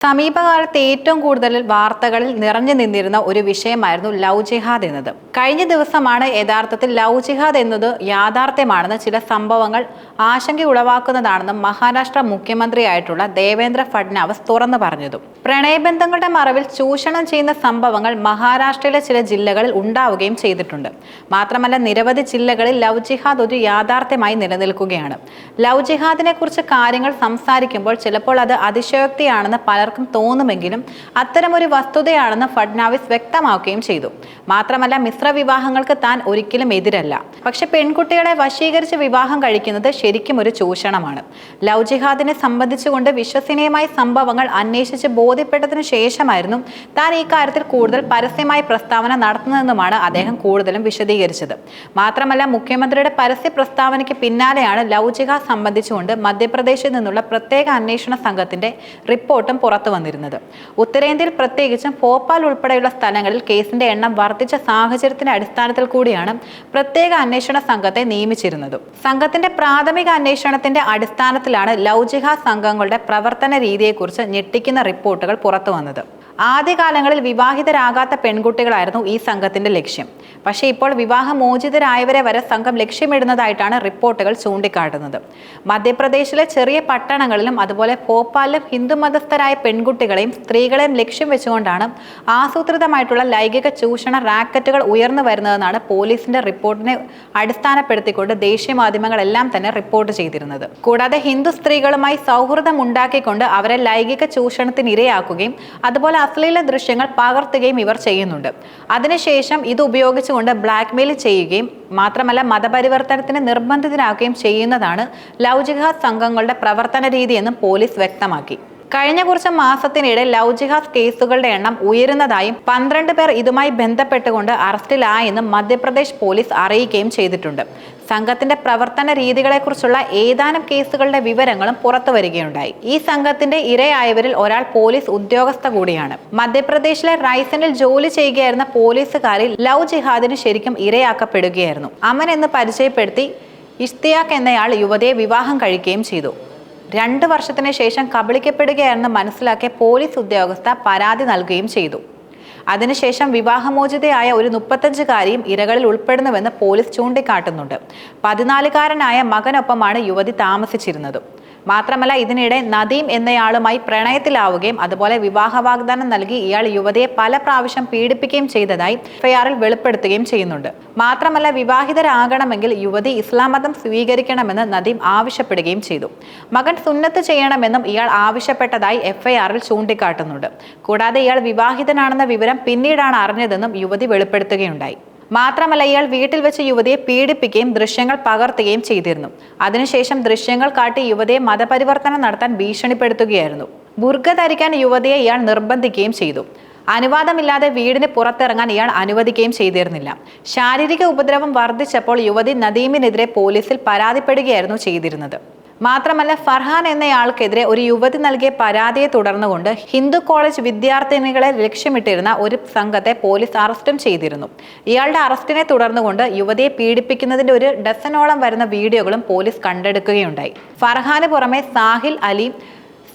സമീപകാലത്ത് ഏറ്റവും കൂടുതൽ വാർത്തകളിൽ നിറഞ്ഞു നിന്നിരുന്ന ഒരു വിഷയമായിരുന്നു ലവ് ജിഹാദ് എന്നത്. കഴിഞ്ഞ ദിവസമാണ് യഥാർത്ഥത്തിൽ ലവ് ജിഹാദ് എന്നത് യാഥാർത്ഥ്യമാണെന്ന് ചില സംഭവങ്ങൾ ആശങ്ക ഉളവാക്കുന്നതാണെന്നും മഹാരാഷ്ട്ര മുഖ്യമന്ത്രിയായിട്ടുള്ള ദേവേന്ദ്ര ഫഡ്നാവിസ് തുറന്നു പറഞ്ഞതും. പ്രണയബന്ധങ്ങളുടെ മറവിൽ ചൂഷണം ചെയ്യുന്ന സംഭവങ്ങൾ മഹാരാഷ്ട്രയിലെ ചില ജില്ലകളിൽ ഉണ്ടാവുകയും ചെയ്തിട്ടുണ്ട്. മാത്രമല്ല നിരവധി ജില്ലകളിൽ ലവ് ജിഹാദ് ഒരു യാഥാർത്ഥ്യമായി നിലനിൽക്കുകയാണ്. ലവ് ജിഹാദിനെ കുറിച്ച് കാര്യങ്ങൾ സംസാരിക്കുമ്പോൾ ചിലപ്പോൾ അത് അതിശയോക്തിയാണെന്ന് പലർക്കും തോന്നുമെങ്കിലും അത്തരമൊരു വസ്തുതയാണെന്ന് ഫഡ്നാവിസ് വ്യക്തമാക്കുകയും ചെയ്തു. മാത്രമല്ല മിശ്ര വിവാഹങ്ങൾക്ക് താൻ ഒരിക്കലും എതിരല്ല. പക്ഷെ പെൺകുട്ടികളെ വശീകരിച്ച് വിവാഹം കഴിക്കുന്നത് ശരിക്കും ഒരു ചൂഷണമാണ്. ലവ് ജിഹാദിനെ സംബന്ധിച്ചുകൊണ്ട് വിശ്വസനീയമായ സംഭവങ്ങൾ അന്വേഷിച്ച് ബോധ്യപ്പെട്ടതിനു ശേഷമായിരുന്നു താൻ ഈ കാര്യത്തിൽ കൂടുതൽ പരസ്യമായി പ്രസ്താവന നടത്തുന്നതെന്നുമാണ് അദ്ദേഹം കൂടുതലും വിശദീകരിച്ചത്. മാത്രമല്ല മുഖ്യമന്ത്രിയുടെ പരസ്യ പ്രസ്താവനയ്ക്ക് പിന്നാലെയാണ് ലവ് ജിഹാദ് സംബന്ധിച്ചുകൊണ്ട് മധ്യപ്രദേശിൽ നിന്നുള്ള പ്രത്യേക അന്വേഷണ സംഘത്തിന്റെ റിപ്പോർട്ടും പുറത്തു വന്നിരുന്നത്. ഉത്തരേന്ത്യയിൽ പ്രത്യേകിച്ചും ഭോപ്പാൽ ഉൾപ്പെടെയുള്ള സ്ഥലങ്ങളിൽ കേസിന്റെ എണ്ണം വർദ്ധിച്ച സാഹചര്യത്തിന്റെ അടിസ്ഥാനത്തിൽ കൂടിയാണ് പ്രത്യേക അന്വേഷണ സംഘത്തെ നിയമിച്ചിരുന്നത്. സംഘത്തിന്റെ പ്രാഥമിക അന്വേഷണത്തിന്റെ അടിസ്ഥാനത്തിലാണ് ജിഹാദ് സംഘങ്ങളുടെ പ്രവർത്തന രീതിയെക്കുറിച്ച് ഞെട്ടിക്കുന്ന റിപ്പോർട്ടുകൾ പുറത്തു വന്നത്. ആദ്യകാലങ്ങളിൽ വിവാഹിതരാകാത്ത പെൺകുട്ടികളായിരുന്നു ഈ സംഘത്തിന്റെ ലക്ഷ്യം. പക്ഷേ ഇപ്പോൾ വിവാഹമോചിതരായവരെ വരെ സംഘം ലക്ഷ്യമിടുന്നതായിട്ടാണ് റിപ്പോർട്ടുകൾ ചൂണ്ടിക്കാട്ടുന്നത്. മധ്യപ്രദേശിലെ ചെറിയ പട്ടണങ്ങളിലും അതുപോലെ ഭോപ്പാലിലും ഹിന്ദു മതസ്ഥരായ പെൺകുട്ടികളെയും സ്ത്രീകളെയും ലക്ഷ്യം വെച്ചുകൊണ്ടാണ് ആസൂത്രിതമായിട്ടുള്ള ലൈംഗിക ചൂഷണ റാക്കറ്റുകൾ ഉയർന്നു വരുന്നതെന്നാണ് പോലീസിന്റെ റിപ്പോർട്ടിനെ അടിസ്ഥാനപ്പെടുത്തിക്കൊണ്ട് ദേശീയ മാധ്യമങ്ങളെല്ലാം തന്നെ റിപ്പോർട്ട് ചെയ്തിരുന്നത്. കൂടാതെ ഹിന്ദു സ്ത്രീകളുമായി സൗഹൃദം ഉണ്ടാക്കിക്കൊണ്ട് അവരെ ലൈംഗിക ചൂഷണത്തിന് ഇരയാക്കുകയും അതുപോലെ അശ്ലീല ദൃശ്യങ്ങൾ പകർത്തുകയും ഇവർ ചെയ്യുന്നുണ്ട്. അതിനുശേഷം ഇത് ഉപയോഗിച്ചുകൊണ്ട് ബ്ലാക്ക്മെയിൽ ചെയ്യുകയും മാത്രമല്ല മതപരിവർത്തനത്തിന് നിർബന്ധിതരാക്കുകയും ചെയ്യുന്നതാണ് ലവ് സംഘങ്ങളുടെ പ്രവർത്തന രീതിയെന്നും പോലീസ് വ്യക്തമാക്കി. കഴിഞ്ഞ കുറച്ച് മാസത്തിനിടെ ലവ് ജിഹാസ് കേസുകളുടെ എണ്ണം ഉയരുന്നതായും പന്ത്രണ്ട് പേർ ഇതുമായി ബന്ധപ്പെട്ടുകൊണ്ട് അറസ്റ്റിലായെന്നും മധ്യപ്രദേശ് പോലീസ് അറിയിക്കുകയും ചെയ്തിട്ടുണ്ട്. സംഘത്തിന്റെ പ്രവർത്തന രീതികളെക്കുറിച്ചുള്ള ഏതാനും കേസുകളുടെ വിവരങ്ങളും പുറത്തു വരികയുണ്ടായി ഈ സംഘത്തിന്റെ ഇരയായവരിൽ ഒരാൾ പോലീസ് ഉദ്യോഗസ്ഥ കൂടിയാണ്. മധ്യപ്രദേശിലെ റൈസനിൽ ജോലി ചെയ്യുകയായിരുന്ന പോലീസുകാരിൽ ലവ് ജിഹാദിന് ശരിക്കും ഇരയാക്കപ്പെടുകയായിരുന്നു. അമൻ എന്ന് പരിചയപ്പെടുത്തി ഇഷ്തിയാഖ് എന്നയാൾ യുവതിയെ വിവാഹം കഴിക്കുകയും ചെയ്തു. രണ്ട് വർഷത്തിന് ശേഷം കബളിക്കപ്പെടുകയാണെന്ന് മനസ്സിലാക്കിയ പോലീസ് ഉദ്യോഗസ്ഥ പരാതി നൽകുകയും ചെയ്തു. അതിനുശേഷം വിവാഹമോചിതയായ ഒരു മുപ്പത്തഞ്ചുകാരിയും ഇരകളിൽ ഉൾപ്പെടുന്നുവെന്ന് പോലീസ് ചൂണ്ടിക്കാട്ടുന്നുണ്ട്. പതിനാലുകാരനായ മകനൊപ്പമാണ് യുവതി താമസിച്ചിരുന്നത്. മാത്രമല്ല ഇതിനിടെ നദീം എന്നയാളുമായി പ്രണയത്തിലാവുകയും അതുപോലെ വിവാഹ വാഗ്ദാനം നൽകി ഇയാൾ യുവതിയെ പല പ്രാവശ്യം പീഡിപ്പിക്കുകയും ചെയ്തതായി എഫ്ഐആറിൽ വെളിപ്പെടുത്തുകയും ചെയ്യുന്നുണ്ട്. മാത്രമല്ല വിവാഹിതരാകണമെങ്കിൽ യുവതി ഇസ്ലാം മതം സ്വീകരിക്കണമെന്ന് നദീം ആവശ്യപ്പെടുകയും ചെയ്തു. മകൻ സുന്നത്ത് ചെയ്യണമെന്നും ഇയാൾ ആവശ്യപ്പെട്ടതായി എഫ്ഐആറിൽ ചൂണ്ടിക്കാട്ടുന്നുണ്ട്. കൂടാതെ ഇയാൾ വിവാഹിതനാണെന്ന വിവരം പിന്നീടാണ് അറിഞ്ഞതെന്നും യുവതി വെളിപ്പെടുത്തുകയുണ്ടായി. മാത്രമല്ല ഇയാൾ വീട്ടിൽ വെച്ച് യുവതിയെ പീഡിപ്പിക്കുകയും ദൃശ്യങ്ങൾ പകർത്തുകയും ചെയ്തിരുന്നു. അതിനുശേഷം ദൃശ്യങ്ങൾ കാട്ടി യുവതിയെ മതപരിവർത്തനം നടത്താൻ ഭീഷണിപ്പെടുത്തുകയായിരുന്നു. ബുർഗ ധരിക്കാൻ യുവതിയെ ഇയാൾ നിർബന്ധിക്കുകയും ചെയ്തു. അനുവാദമില്ലാതെ വീടിന് പുറത്തിറങ്ങാൻ ഇയാൾ അനുവദിക്കുകയും ചെയ്തിരുന്നില്ല. ശാരീരിക ഉപദ്രവം വർദ്ധിച്ചപ്പോൾ യുവതി നദീമിനെതിരെ പോലീസിൽ പരാതിപ്പെടുകയായിരുന്നു ചെയ്തിരുന്നത്. മാത്രമല്ല ഫർഹാൻ എന്നയാൾക്കെതിരെ ഒരു യുവതി നൽകിയ പരാതിയെ തുടർന്നുകൊണ്ട് ഹിന്ദു കോളേജ് വിദ്യാർത്ഥിനികളെ ലക്ഷ്യമിട്ടിരുന്ന ഒരു സംഘത്തെ പോലീസ് അറസ്റ്റും ചെയ്തിരുന്നു. ഇയാളുടെ അറസ്റ്റിനെ തുടർന്നുകൊണ്ട് യുവതിയെ പീഡിപ്പിക്കുന്നതിന്റെ ഒരു ഡസനോളം വരുന്ന വീഡിയോകളും പോലീസ് കണ്ടെടുക്കുകയുണ്ടായി. ഫർഹാന് പുറമെ സാഹിൽ അലി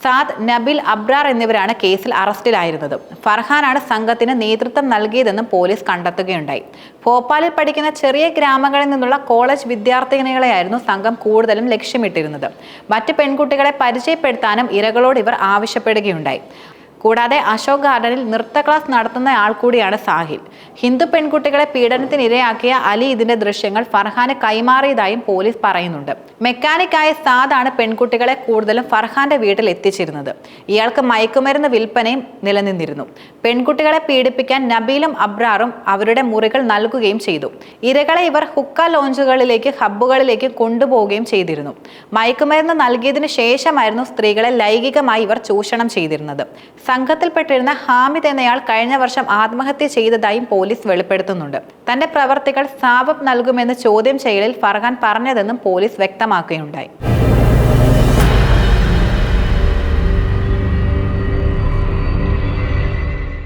സാദ് നബിൽ അബ്രാർ എന്നിവരാണ് കേസിൽ അറസ്റ്റിലായിരുന്നത്. ഫർഹാനാണ് സംഘത്തിന് നേതൃത്വം നൽകിയതെന്നും പോലീസ് കണ്ടെത്തുകയുണ്ടായി. ഭോപ്പാലിൽ പഠിക്കുന്ന ചെറിയ ഗ്രാമങ്ങളിൽ നിന്നുള്ള കോളേജ് വിദ്യാർത്ഥിനികളെയായിരുന്നു സംഘം കൂടുതലും ലക്ഷ്യമിട്ടിരുന്നത്. മറ്റ് പെൺകുട്ടികളെ പരിചയപ്പെടുത്താനും ഇരകളോട് ഇവർ ആവശ്യപ്പെടുകയുണ്ടായി. കൂടാതെ അശോക് ഗാർഡനിൽ നൃത്ത ക്ലാസ് നടത്തുന്ന ആൾ കൂടിയാണ് സാഹിൽ. ഹിന്ദു പെൺകുട്ടികളെ പീഡനത്തിനിരയാക്കിയ അലി ഇതിന്റെ ദൃശ്യങ്ങൾ ഫർഹാന് കൈമാറിയതായും പോലീസ് പറയുന്നുണ്ട്. മെക്കാനിക്കായ സാദാണ് പെൺകുട്ടികളെ കൂടുതലും ഫർഹാന്റെ വീട്ടിൽ എത്തിച്ചിരുന്നത്. ഇയാൾക്ക് മയക്കുമരുന്ന് വിൽപ്പനയും നിലനിന്നിരുന്നു. പെൺകുട്ടികളെ പീഡിപ്പിക്കാൻ നബീലും അബ്രാറും അവരുടെ മുറികൾ നൽകുകയും ചെയ്തു. ഇരകളെ ഇവർ ഹുക്ക ലോഞ്ചുകളിലേക്ക് ഹബ്ബുകളിലേക്ക് കൊണ്ടുപോവുകയും ചെയ്തിരുന്നു. മയക്കുമരുന്ന് നൽകിയതിനു ശേഷമായിരുന്നു സ്ത്രീകളെ ലൈംഗികമായി ഇവർ ചൂഷണം ചെയ്തിരുന്നത്. സംഘത്തിൽപ്പെട്ടിരുന്ന ഹാമിദ് എന്നയാൾ കഴിഞ്ഞ വർഷം ആത്മഹത്യ ചെയ്തതായും പോലീസ് വെളിപ്പെടുത്തുന്നുണ്ട്. തന്റെ പ്രവർത്തികൾ സാബബ് നൽകുമെന്ന് ചോദ്യം ചെയ്യലിൽ ഫർഹാൻ പറഞ്ഞതെന്നും പോലീസ് വ്യക്തമാക്കുകയുണ്ടായി.